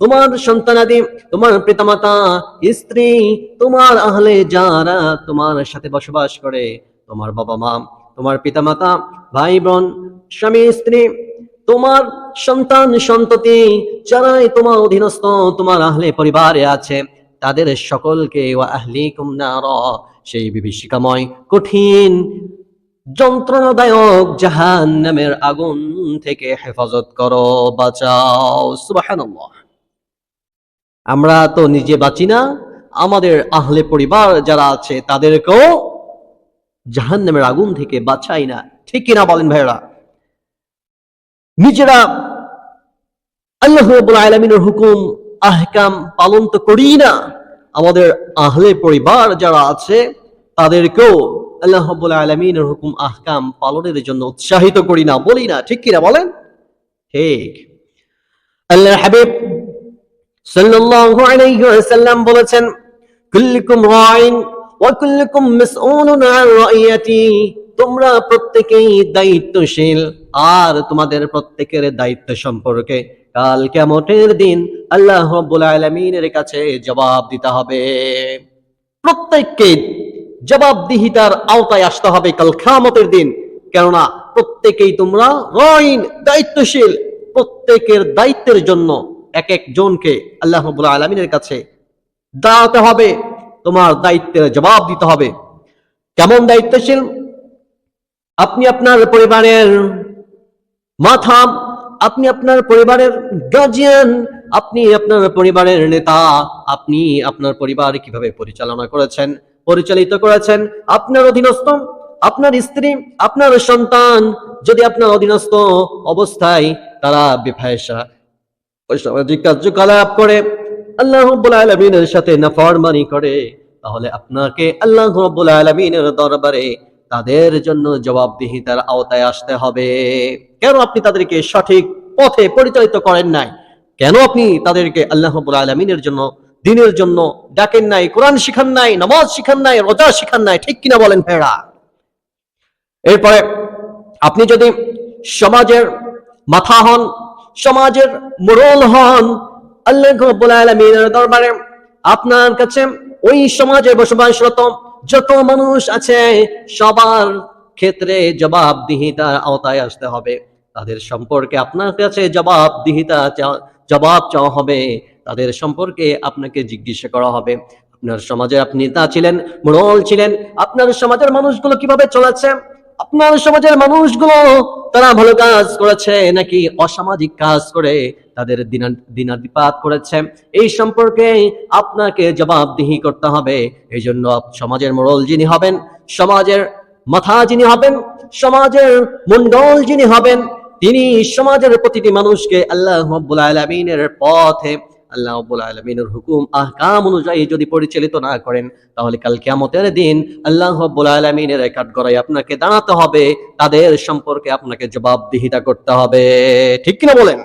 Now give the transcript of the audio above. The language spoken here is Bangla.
তোমার সন্তানাদি তোমার পিতামাতা, স্ত্রী, তোমার আহলে যারা তোমার সাথে বসবাস করে, তোমার বাবা মা, তোমার পিতামাতা, ভাই বোন, স্বামী, স্ত্রী, তোমার সন্তান, সন্ততি যারাই তোমার অধীনস্থ, তোমার আহলে পরিবারে আছে, তাদের সকলকে সেই বিভীষিকাময়, কঠিন, যন্ত্রণাদায়ক জাহান নামের আগুন থেকে হেফাজত করো, বাঁচাও, সুবহানাল্লাহ। আমরা তো নিজে বাঁচি না। আমাদের আহলে পরিবার যারা আছে, তাদেরকেও জাহান নামের আগুন থেকে বাঁচাই না। ঠিক কিনা বলেন ভাইরা নিজেরা আল্লাহ আলামিনের হুকুম, আহকাম পালন তো করি না। আমাদের আহলে পরিবার যারা আছে, তাদেরকেও আল্লাহ আলামিনের হুকুম, আহকাম পালনের জন্য উৎসাহিত করি না বলি না। ঠিক কিনা বলেন? ঠিক। আল্লাহ হাবিব সাল্লাল্লাহু বলেছেন, কুল্লুকুম রাইন ওয়া কুল্লুকুম মাসউলুন আন তোমরা প্রত্যেকেই দায়িত্বশীল আর তোমাদের প্রত্যেকের দায়িত্ব সম্পর্কে। কাল কিয়ামতের দিন আল্লাহ রাব্বুল আলামিনের কাছে জবাব দিতে হবে। প্রত্যেককে জবাবদিহিতার আওতায় আসতে হবে কাল কিয়ামতের দিন। কেননা প্রত্যেকেই তোমরা রাইন, দায়িত্বশীল, প্রত্যেকের দায়িত্বের জন্য এক এক জনকে আল্লাহ আলামিনের কাছে দাঁড়াতে হবে, তোমার দায়িত্বের জবাব দিতে হবে। কেমন দায়িত্বশীল? আপনি আপনার পরিবারের মাথা, আপনি আপনার পরিবারের গার্জিয়ান আপনি আপনার পরিবারের নেতা, আপনি আপনার পরিবার কীভাবে পরিচালনা করেছেন, পরিচালিত করেছেন? আপনার অধীনস্থ, আপনার স্ত্রী, আপনার সন্তান, যদি আপনার অধীনস্থ অবস্থায় তারা বেফায়সা সামাজিক কার্যকলাপ করে, আল্লাহ আলমিনের সাথে নাফরমানি করে, তাহলে আপনাকে আল্লাহ আলমিনের দরবারে তাদের জন্য জবাবদিহিতার আওতায় আসতে হবে। কেন আপনি তাদেরকে সঠিক পথে পরিচালিত করেন নাই? কেন আপনি তাদেরকে আল্লাহ আলমিনের জন্য, দিনের জন্য ডাকেন নাই, কোরআন শিখান নাই, নামাজ শিখান নাই, রোজা শিখান নাই, ঠিক কিনা বলেন ভেড়া এরপরে আপনি যদি সমাজের মাথা হন সমাজের মোড়ল হন। আল্লাহ দরবারে আপনার কাছে ওই সমাজে বসবাসরত যত মানুষ আছে, সবার ক্ষেত্রে জবাবদিহিতার আওতায় আসতে হবে। তাদের সম্পর্কে আপনার কাছে জবাবদিহিতা জবাব চাওয়া হবে। তাদের সম্পর্কে আপনাকে জিজ্ঞাসা করা হবে। আপনার সমাজে আপনি তা ছিলেন, মোড়ল ছিলেন। আপনার সমাজের মানুষগুলো কীভাবে চলেছে? আপনার সমাজের মানুষগুলো তারা ভালো কাজ করেছে, নাকি অসামাজিক কাজ করে তাদের দিনা, দিনাদিপাত করেছে? এই সম্পর্কে আপনাকে জবাবদিহি করতে হবে। এই জন্য সমাজের মোড়ল যিনি হবেন, সমাজের মাথা যিনি হবেন, সমাজের মন্ডল যিনি হবেন, তিনি সমাজের প্রতিটি মানুষকে আল্লাহ আলামিনের পথে আল্লাহ আব্বুল আলমিনুর হুকুম, আহকাম অনুযায়ী যদি পরিচালিত না করেন, তাহলে কাল কেমতের দিন আল্লাহ আব্বুল আলমিনের রেকর্ড করায় আপনাকে দাঁড়াতে হবে, তাদের সম্পর্কে আপনাকে জবাবদিহিতা করতে হবে। ঠিক কিনা বলেন?